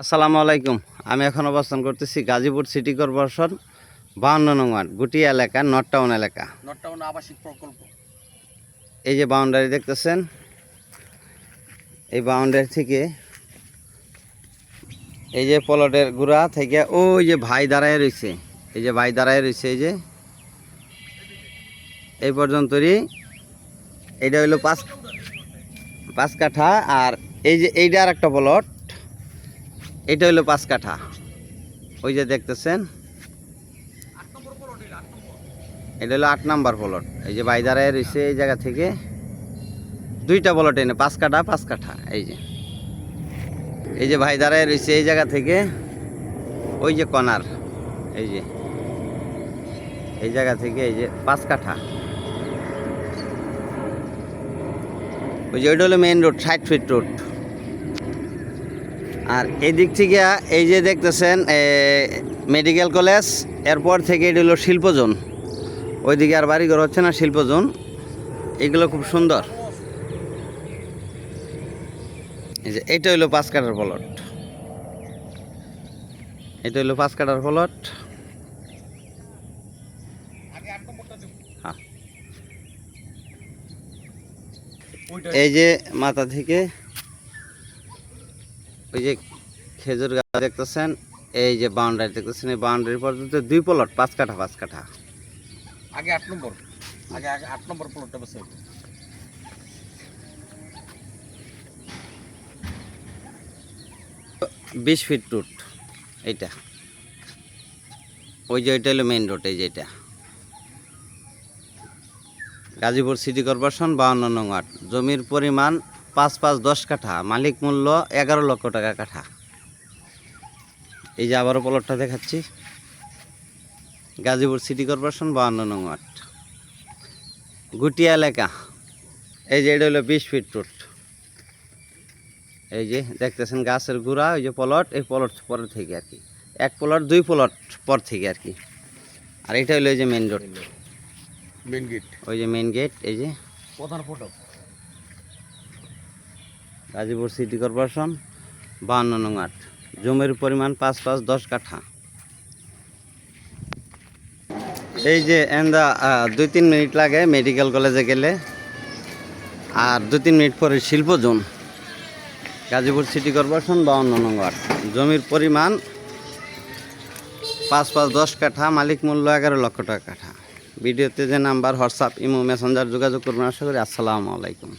আসসালামু আলাইকুম। আমি এখন অবস্থান করতেছি গাজীপুর সিটি কর্পোরেশন বাউন্ন নং ওয়ার্ড গুটি এলাকা নর্থ টাউন এলাকা। নটটাউন আবাসিক প্রকল্প। এই যে বাউন্ডারি দেখতেছেন এই বাউন্ডারি থেকে এই যে পলটের গুড়া থেকে ওই যে ভাই দাঁড়ায় রয়েছে এই যে ভাই দাঁড়ায় রয়েছে এই যে এই পর্যন্তই। এইটা হইল পাঁচ পাঁচ কাঠা আর এই যে এইটা আর একটা পলট। এটা হইল পাঁচ কাঠা। ওই যে দেখতেছেন। এটা হলো আট নাম্বার প্লট এই যে বাইদারায় রয়েছে এই জায়গা থেকে। দুইটা প্লট এনে, পাঁচ কাঠা পাঁচ কাঠা, এই যে। এই যে ভাই দাঁড়ায় রয়েছে এই জায়গা থেকে। ওই যে কনার, এই যে। এই জায়গা থেকে এই যে পাঁচ কাঠা। ওই যে ওইটা হলো মেইন রোড ষাট ফিট রোড আর এই দিক থেকে এই যে দেখতেছেন মেডিকেল কলেজ এরপর থেকে এটা হলো শিল্পজন। ওইদিকে আর বাড়িঘর হচ্ছে না, শিল্পজন। এগুলো খুব সুন্দর। এই যে, এটা হইল পাঁচ কাটার প্লট এটা হইল পাঁচ কাটার প্লট হ্যাঁ। এই যে মাথা থেকে ওই যে খেজুর গাছ দেখতেছেন এই যে বাউন্ডারি দেখতেছেন এই বাউন্ডারি পর্যন্ত দুই প্লট পাঁচ কাঠা পাঁচ কাঠা। আগে আট নম্বর আগে আগে আট নম্বর প্লটটা বসে বিশ ফিট রুট এইটা। ওই যে ওইটা হলো মেইন রোড এই যে এটা। গাজীপুর সিটি কর্পোরেশন বাউন্ন নং ওয়ার্ড। জমির পরিমাণ পাঁচ পাঁচ দশ কাঠা মালিক মূল্য এগারো লক্ষ টাকা কাঠা। এই যে আবারও প্লটটা দেখাচ্ছি। গাজীপুর সিটি কর্পোরেশন বাউন্ন নং ওয়ার্ড। গুটিয়া এলাকা। এই যে এটা হলো বিশ ফিট। রুট এই যে দেখতেছেন গাছের গুড়া ওই যে পলট এই পলট পরে থেকে আর কি। এক পলট দুই পলট পর থেকে আর কি। আর এটা হলো এই যে মেন রোড মেন গেট ওই যে মেন গেট এই যে। প্রধান ফটক গাজীপুর সিটি কর্পোরেশন, বাহান্ন নং আট। জমির পরিমাণ পাঁচ পাঁচ দশ কাঠা। এই যে এন্দা দুই তিন মিনিট লাগে মেডিকেল কলেজে গেলে, আর দু তিন মিনিট পরে শিল্প জোন। গাজীপুর সিটি কর্পোরেশন বাউন্ন নং ওয়ার্ড জমির পরিমাণ পাঁচ পাঁচ দশ কাঠা, মালিক মূল্য এগারো লক্ষ টাকা কাঠা। ভিডিওতে যে নাম্বার, হোয়াটসঅ্যাপ, ইমো, মেসেঞ্জার যোগাযোগ করবেন। আশা করি আসসালামু আলাইকুম।